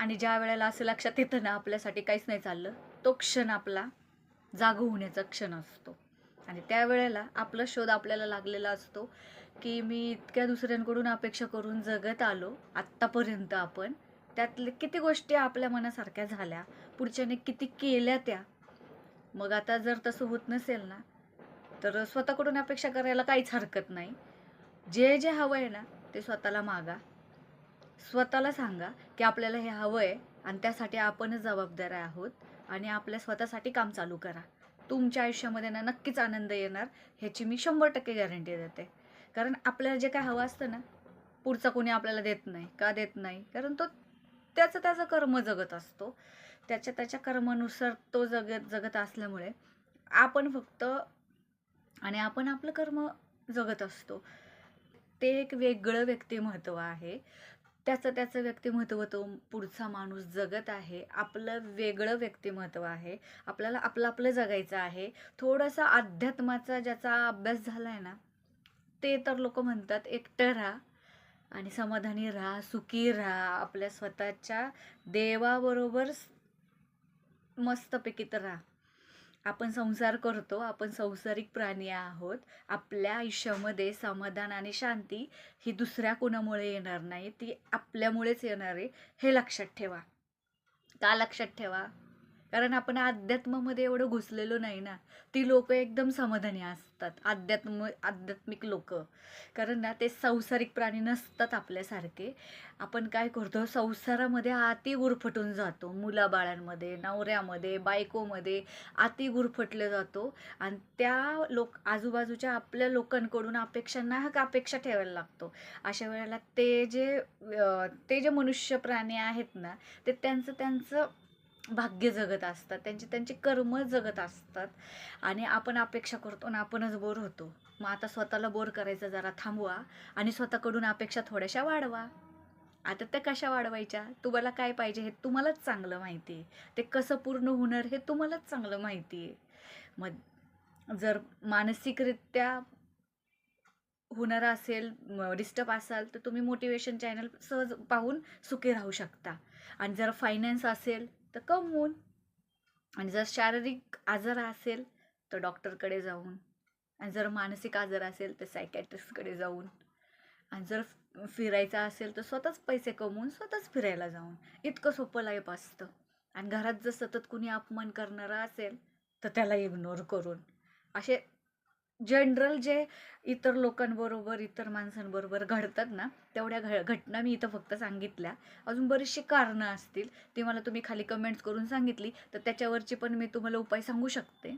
आणि ज्या वेळेला असं लक्षात येतं ना आपल्यासाठी काहीच नाही चाललं तो क्षण आपला जाग होण्याचा क्षण असतो. आणि त्यावेळेला आपला शोध आपल्याला लागलेला असतो की मी इतक्या दुसऱ्यांकडून अपेक्षा करून जगत आलो आत्तापर्यंत आपण त्यातले किती गोष्टी आपल्या मनासारख्या झाल्या पुढच्याने किती केल्या त्या. मग आता जर तसं होत नसेल ना तर स्वतःकडून अपेक्षा करायला काहीच हरकत नाही. जे जे हवं आहे ना ते स्वतःला मागा. स्वतःला सांगा की आपल्याला हे हवं आहे आणि त्यासाठी आपणच जबाबदार आहोत आणि आपल्या स्वतःसाठी काम चालू करा. तुमच्या आयुष्यामध्ये ना नक्कीच आनंद येणार ह्याची मी शंभर टक्के गॅरंटी देते. कारण आपल्याला जे काय हवं असतं ना पुढचा कोणी आपल्याला देत नाही का देत नाही? कारण तो त्याचं त्याचं कर्म जगत असतो. त्याच्या त्याच्या कर्मानुसार तो जगत जगत असल्यामुळे आपण फक्त आणि आपण आपलं कर्म जगत असतो. ते एक वेगळं व्यक्तिमत्व आहे. त्याचं त्याचं व्यक्तिमत्व तो पुढचा माणूस जगत आहे. आपलं वेगळं व्यक्तिमत्व आहे. आपल्याला आपलं आपलं जगायचं आहे. थोडासा अध्यात्माचा ज्याचा अभ्यास झाला आहे ना ते तर लोक म्हणतात एकटं राहा आणि समाधानी राहा सुखी राहा. आपल्या स्वतःच्या देवाबरोबर मस्तपैकी तर राहा. आपण संसार करतो आपण संसारिक प्राणी आहोत. आपल्या आयुष्यामध्ये समाधान आणि शांती ही दुसऱ्या कोणामुळे येणार नाही ती आपल्यामुळेच येणार आहे हे लक्षात ठेवा. का लक्षात ठेवा? कारण आपण अध्यात्मामध्ये एवढं घुसलेलो नाही ना ती लोक एकदम समाधानी असतात अध्यात्म आध्यात्मिक लोक. कारण ना ते संसारिक प्राणी नसतात आपल्यासारखे. आपण काय करतो संसारामध्ये अति गुरफटून जातो. मुलाबाळांमध्ये नवऱ्यामध्ये बायकोमध्ये अति गुरफटले जातो. आणि त्या लोक आजूबाजूच्या आपल्या लोकांकडून अपेक्षा नाहक अपेक्षा ठेवायला लागतो. अशा वेळेला ते जे ते जे मनुष्य प्राणी आहेत ना ते त्यांचं त्यांचं भाग्य जगत असतात. त्यांची त्यांची कर्म जगत असतात. आणि आपण अपेक्षा करतो आणि आपणच बोर होतो. मग आता स्वतःला बोर करायचं जरा थांबवा आणि स्वतःकडून अपेक्षा थोड्याशा वाढवा. आता त्या कशा वाढवायच्या? तुम्हाला काय पाहिजे हे तुम्हालाच चांगलं माहिती आहे. ते कसं पूर्ण होणार हे तुम्हालाच चांगलं माहिती आहे. मग जर मानसिकरित्या होणार असेल डिस्टर्ब असाल तर तुम्ही मोटिवेशन चॅनल सहज पाहून सुखी राहू शकता. आणि जर फायनान्स असेल तर कमवून. आणि जर शारीरिक आजार असेल तर डॉक्टरकडे जाऊन. आणि जर मानसिक आजार असेल तर सायकॅट्रिस्टकडे जाऊन. आणि जर फिरायचं असेल तर स्वतःच पैसे कमवून स्वतःच फिरायला जाऊन. इतकं सोपं लाईफ असतं. आणि घरात जर सतत कुणी अपमान करणारा असेल तर त्याला इग्नोर करून. असे जनरल जे इतर लोकांबरोबर इतर माणसांबरोबर घडतात ना तेवढ्या घ घटना मी इथं फक्त सांगितल्या. अजून बरीचशी कारणं असतील ती मला तुम्ही खाली कमेंट्स करून सांगितली तर त्याच्यावरची पण मी तुम्हाला उपाय सांगू शकते.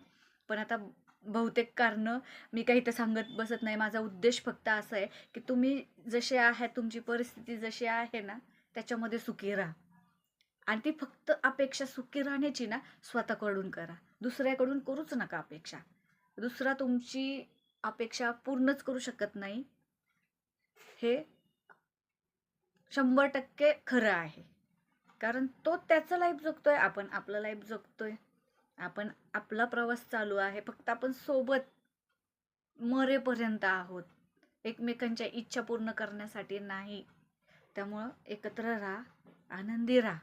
पण आता बहुतेक कारणं मी काही तर सांगत बसत नाही. माझा उद्देश फक्त असा आहे की तुम्ही जसे आहे तुमची परिस्थिती जशी आहे ना त्याच्यामध्ये सुखी राहा. आणि ती फक्त अपेक्षा सुखी राहण्याची ना स्वतःकडून करा. दुसऱ्याकडून करूच नका अपेक्षा. दुसरा तुमची अपेक्षा पूर्णच करू शकत नाही. हे शंभर टक्के खरं आहे. कारण तो त्याचं लाईफ जगतोय आपण आपलं लाईफ जगतोय. आपण आपला प्रवास चालू आहे फक्त आपण सोबत मरेपर्यंत आहोत. एकमेकांच्या इच्छा पूर्ण करण्यासाठी नाही. त्यामुळं एकत्र राहा आनंदी राहा.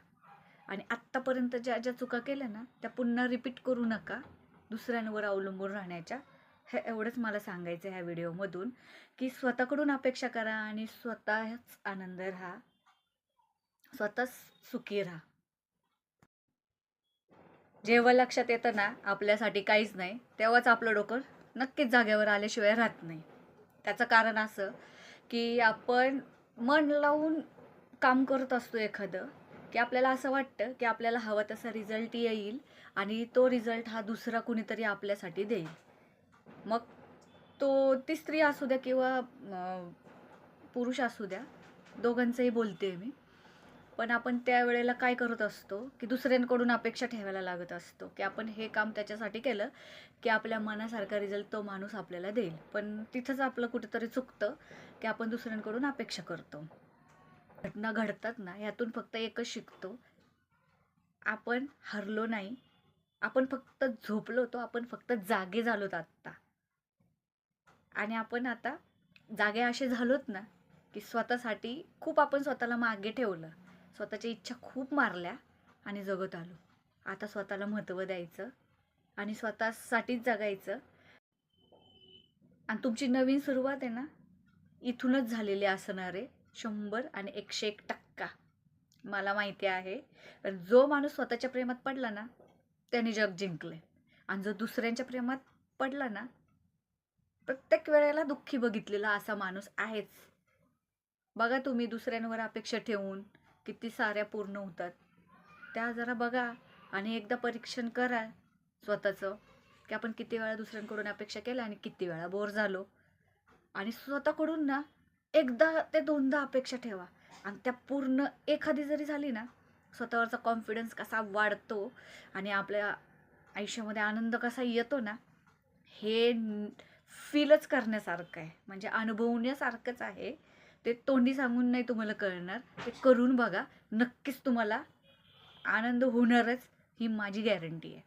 आणि आत्तापर्यंत ज्या ज्या चुका केल्या ना त्या पुन्हा रिपीट करू नका. दुसऱ्यांवर अवलंबून राहण्याच्या हे एवढंच मला सांगायचं ह्या व्हिडिओमधून की स्वतःकडून अपेक्षा करा आणि स्वतःच आनंद राहा. स्वतःच सुखी राहा. जेव्हा लक्षात येतं ना आपल्यासाठी काहीच नाही तेव्हाच आपलं डोकं नक्कीच जागेवर आल्याशिवाय राहत नाही. त्याचं कारण असं की आपण मन लावून काम करत असतो एखादं की आपल्याला असं वाटतं की आपल्याला हवा तसा रिझल्ट येईल आणि तो रिझल्ट हा दुसरा कुणीतरी आपल्यासाठी देईल. मग तो ती स्त्री असू द्या किंवा पुरुष असू द्या दोघांचंही बोलते मी. पण आपण त्यावेळेला काय करत असतो की दुसऱ्यांकडून अपेक्षा ठेवायला लागत असतो की आपण हे काम त्याच्यासाठी केलं की आपल्या मनासारखा रिझल्ट तो माणूस आपल्याला देईल. पण तिथंच आपलं कुठेतरी चुकतं की आपण दुसऱ्यांकडून अपेक्षा करतो. घटना घडतात ना यातून फक्त एकच शिकतो. आपण हरलो नाही आपण फक्त झोपलो होतो आपण फक्त जागे झालो आत्ता. आणि आपण आता जागे असे झालोत ना की स्वतःसाठी खूप आपण स्वतःला मागे ठेवलं. स्वतःच्या इच्छा खूप मारल्या आणि जगत आलो. आता स्वतःला महत्त्व द्यायचं आणि स्वतःसाठीच जगायचं. आणि तुमची नवीन सुरुवात आहे ना इथूनच झालेली असणार. आहे शंभर आणि एकशे एक टक्का. मला माहिती आहे. पण जो माणूस स्वतःच्या प्रेमात पडला ना त्याने जग जिंकले आणि जो दुसऱ्यांच्या प्रेमात पडला ना प्रत्येक वेळेला दुःखी बघितलेला असा माणूस आहेच. बघा तुम्ही दुसऱ्यांवर अपेक्षा ठेवून किती साऱ्या पूर्ण होतात. त्या जरा बघा आणि एकदा परीक्षण करा स्वतःचं की आपण किती वेळा दुसऱ्यांकडून अपेक्षा केल्या आणि किती वेळा बोर झालो. आणि स्वतःकडून ना एकदा ते दोनदा अपेक्षा ठेवा. आणि त्या पूर्ण एखादी जरी झाली ना स्वतःवरचा कॉन्फिडन्स कसा वाढतो आणि आपल्या आयुष्यामध्ये आनंद कसा येतो ना हे फीलच करण्यासारखं आहे. म्हणजे अनुभवण्यासारखंच आहे. ते तोंडी सांगून नाही तुम्हाला कळणार. ते करून बघा. नक्कीच तुम्हाला आनंद होणारच ही माझी गॅरंटी आहे.